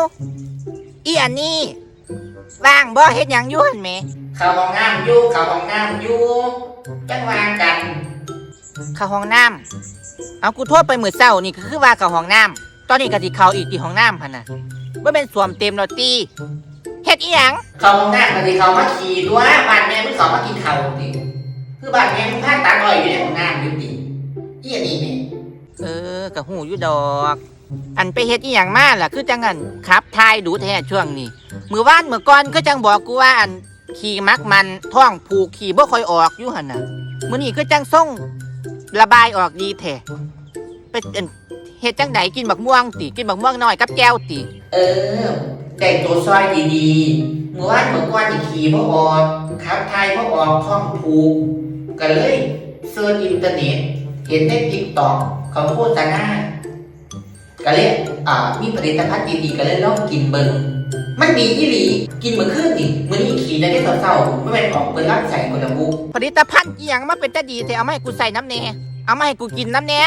วอีอันนี้ว่างบ่เฮ็ดหยังอยู่หั่นแหมเข้าห้องน้ำอยู่เข้าห้องน้ำอยู่จังวางกัน เข้าห้องน้ำเอากูโทษไปมื้อเช้านี่ก็คือว่าเข้าห้องน้ำตอนนี้ก็สิเข้าอีกที่ห้องน้ำหั่นน่ะบ่แม่นสวมเต็มแล้วตีเฮ็ดอีหยังเข้าห้องน้ำกันสิเขามาขี่ตัวบ้านแม่มึงเขามากินข้าวดิคือบ้านแม่มึงพาตาลอยอยู่ในห้องน้ำอยู่ดิอีอันนี้เนี่ยเออก็หูอยู่ดอก อันไปเฮ็ดอีหยังมาล่ะ คือจังอันขับทายดูแท้ช่วงนี้มือวานมือก่อนก็จังบอกกูว่าอันขี่มักมันท้องผูกขี่บ่ค่อยออกอยู่หั่นน่ะมื้อนี้ก็จังส่งระบายออกดีแท้ไปอันเฮ็ดจังไดกินบักม่วงติกินบักม่วงน้อยกับแก้วติเออ แต่งตัวซอยดีๆเมื่อวานเมื่อก่อนนี่ขี่พ่ออกขับไทยพ่ออกท้องผูกก็เลยเซิร์ชอินเทอร์เน็ตเห็นในติ๊กต็อกเขาโฆษณา ก็เลยอ่ามีผลิตภัณฑ์ดีๆก็เลยลองกินเบิ่งมันดีอีหลีกินเมื่อคืนนี่มื้อนี้ขี่ได้ได้เศร้าๆไม่เป็นออกเปิดร้านใส่คนละบุกผลิตภัณฑ์อีหยังมาเป็นตาดีแท้เอามาให้กูใส่น้ำแหน่เอามาให้กูกินน้ำแหน่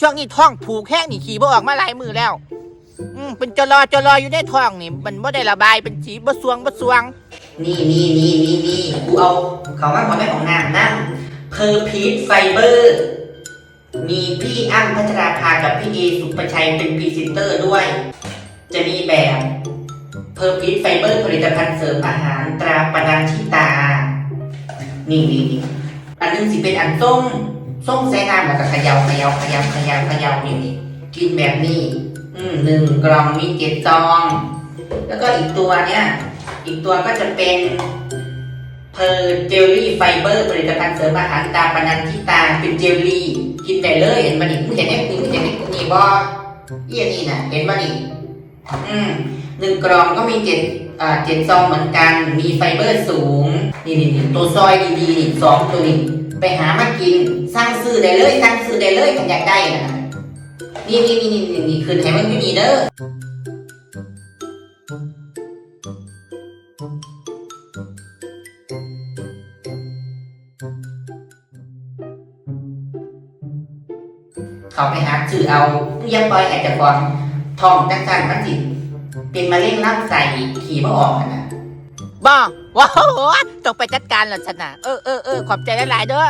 ช่วงนี้ท้องผูกแห้งนี่ขี่บ่ออกมาหลายมือแล้ว อืมเป็นจลอจลออยู่ในท้องนี่ มันบ่ได้ระบายเป็นสีบ่สวงบ่สวง นี่นี่นี่นี่นี่กูเอาเขาว่าของแม่ของนางนั่งเพอร์พีทไฟเบอร์ มีพี่อ้ำพัชราภากับพี่เอสุปชัยเป็นพรีเซนเตอร์ด้วย จะมีแบบเพอร์พีทไฟเบอร์ผลิตภัณฑ์เสริมอาหารตราปนัญชิตา นี่นี่นี่อันหนึงสิเป็นอันส้มส้มแซ่น้ำแล้วก็ขยาเขยาเขยาเขยาเขยานี่นี่กินแบบนี้ อืมหนึ่งกล่องมีเจ็ดซอง แล้วก็อีกตัวเนี้ยอีกตัวก็จะเป็นเพอร์เจลลี่ไฟเบอร์ผลิตภัณฑ์เสริมอาหารตาปนันทิตาเป็นเจลลี่ กินได้เลยเห็นมันนี่มึงเห็นไหมมึงเห็นไหมนี่บอเยี่ยนี่นะเห็นมันนี่อืมหนึ่งกล่องก็มีเจ็ดอ่าเจ็ดซองเหมือนกัน มีไฟเบอร์สูง นี่นี่นี่ตัวซอยดีๆนี่สองตัวนี้ไปหามากินสร้างซื้อได้เลยสร้างซื้อได้เลยกันอยากได้นะนี่นี่นี่นี่นี่คือไทมันอยู่นี่เด้อ เขาไปหาสื่อเอาตู้ยบร้อยอาจจะก่อนทองจังกันมันสิเป็นมะเร็งลำไส้ขี่มาออกนะบ่ว้าวต้องไปจัดการแล้วชนะเออเออเออขอบใจหลายๆเด้อ